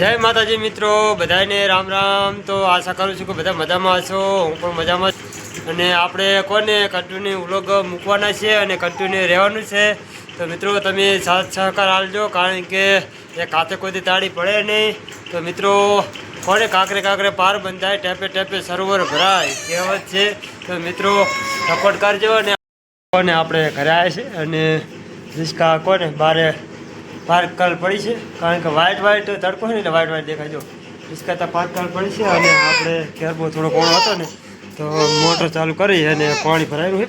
જય માતાજી મિત્રો બધાને રામ રામ. તો આશા કરું છું કે બધા મજામાં હશો, હું પણ મજામાં અને આપણે કોને કન્ટિન્યુ વ્લોગ મૂકવાના છે અને કન્ટિન્યુ રહેવાનું છે, તો મિત્રો તમે સાથ સહકાર આપજો, કારણ કે એ કાતે કોઈથી તાળી પડે નહીં. તો મિત્રો કોને કાંકરે કાંકરે પાર બંધાય, ટેપે ટેપે સરોવર ભરાય, કહેવત છે. તો મિત્રો, સપોર્ટ કરજો અને કોને આપણે ઘરે આવ્યા છે અને રિસ્કા કોને બારે પાર્ક કલ પડી છે. કારણ કે વ્હાઈટ વ્હાઈટ તડકો છે ને એટલે વ્હાઈટ વ્હાઈટ દેખાય. જો રિસ્કા તો પાર્ક કલ પડી છે અને આપણે ઘેરબો થોડો કોણ હતો ને, તો મોટર ચાલુ કરી અને પાણી ભરાયેલું છે.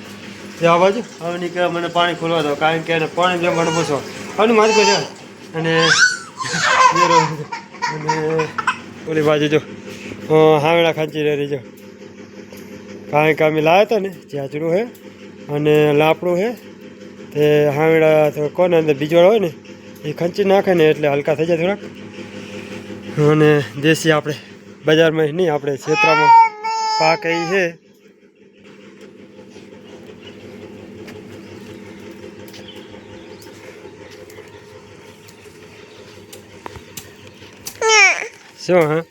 તે આ બાજુ. હવે નીકળે મને પાણી ખોલવા દો, કારણ કે એને પાણી જેમ મને પૂછો અને મારી કોઈ અને. અને ઓલી બાજુ જો હાંગડા ખાંચી રહી જો. કારણ કે અમે લાવ્યા હતા ને ચાચડું છે, અને લાપડું છે, તે હાંગડા તો કોને અંદર બીજોળ હોય ને એ ખંચી નાખે ને એટલે હલકા થઈ જાય થોડાક. અને દેશી આપણે બજારમાં નહીં, આપણે ક્ષેત્રમાં. પાક એ છે. શું, હા?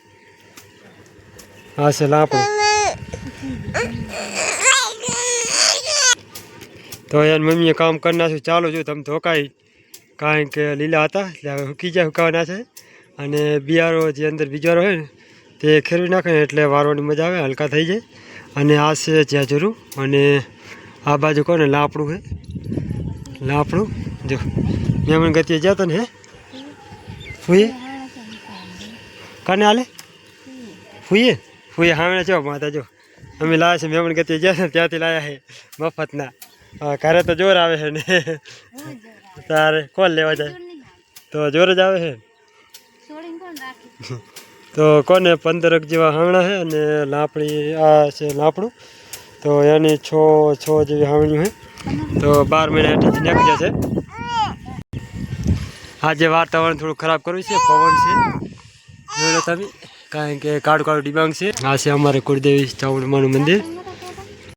હા છે લાપડું તો યાર મમ્મીએ કામ કરી નાખ્યું. ચાલો જો, તમે ધોકાઈ કારણ કે લીલા હતા એટલે હવે હુકી જાય સુકાવાના છે અને બિયારો જે અંદર બીજારો હોય ને, તે ખેરવી નાખે ને એટલે વારવાની મજા આવે, હલકા થઈ જાય. અને આ છે જ્યાં જરૂર અને આ બાજુ કોને? લાપડું હે. લાપડું. જો, મેમણ ગતિએ હતા ને હે. ફૂઈએ? કાને હાલે? ફૂઈએ? ફૂઈએ હામણે જો માતા, જો. અમે લાવ્યા છે મેમણ ગતિએ છે ત્યાંથી લાવ્યા છે. મફતના. ઘરે તો જોર આવે છે ને. તારે કોણ લેવા જાય? તો જોર જ આવે છે તો કોને પંદરક જેવા હાંગણા છે અને લાપડી આ છે લાપડું? તો એની છ છ જેવી હાંગણી છે તો બાર મહિના હેઠળ નીકળી જશે. આજે વાતાવરણ થોડું ખરાબ કરવું છે, પવન છે. તમે, કારણ કે કાળું કાળું ડિબાંગ છે. આ છે અમારે કુળદેવી ચામુંડમાનું મંદિર.